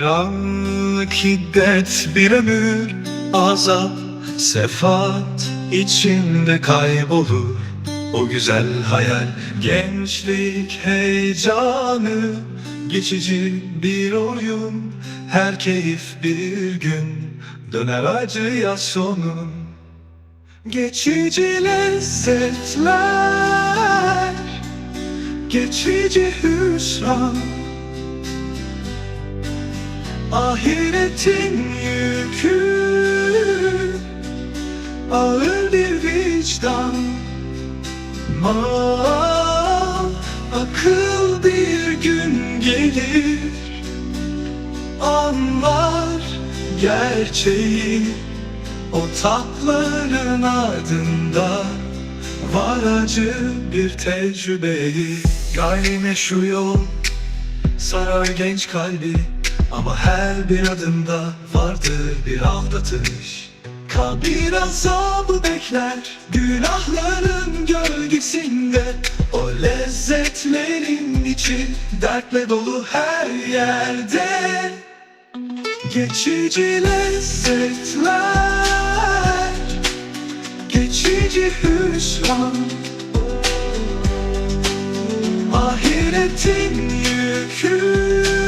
Karanlık hiddet bir ömür azap Sefat içinde kaybolur. O güzel hayal gençlik heyecanı Geçici bir oyun. Her keyif bir gün Döner acıya sonu Geçici lezzetler Geçici hüsran Ahiretin yükü Ağır bir vicdan. Mal Akıl bir gün gelir. Anlar gerçeği O tatların ardında Var acı bir tecrübeyi. Gayrimeşru yol Sarar genç kalbi Ama her bir adımda vardır bir aldatış. Kabir azabı bekler Günahların gölgesinde. O lezzetlerin içi Dertle dolu her yerde. Geçici lezzetler Geçici hüsran. Ahiretin yükü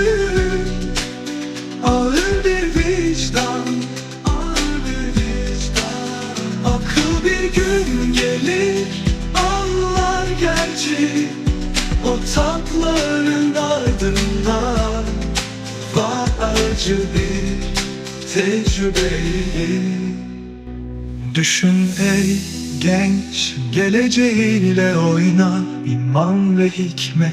tatların ardından Var acı bir tecrübeyi. Düşün ey genç geleceğiyle oyna iman ve hikmet.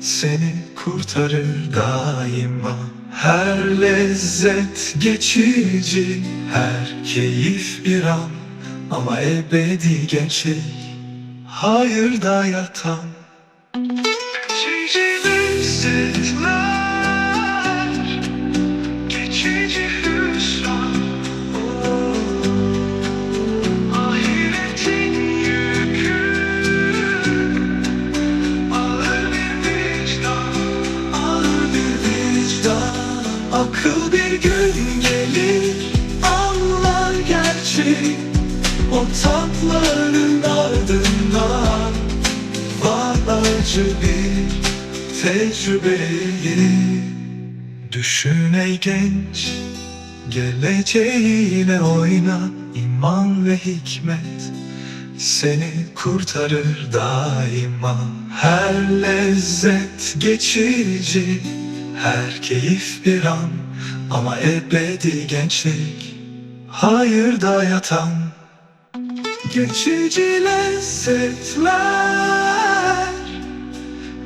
Seni kurtarır daima. Her lezzet geçici her keyif bir an. Ama ebedi gençlik hayırda yatan Akıl bir gün gelir Anlar gerçeği. O tatların ardından bir tecrübeyi Düşün ey genç. Geleceğiyle oyna iman ve hikmet. Seni kurtarır daima. Her lezzet geçici Her keyif bir an. Ama ebedi gençlik Hayırda yatan. Geçici lezzetler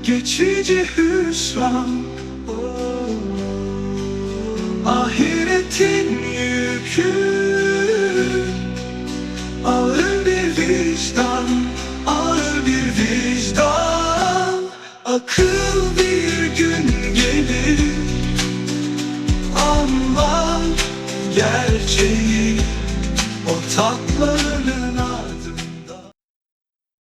Geçici hüsran. Ahiretin yükü. Ağır bir vicdan Ağır bir vicdan. Akıl bir gün gelir. Anlar gerçeği O tatlı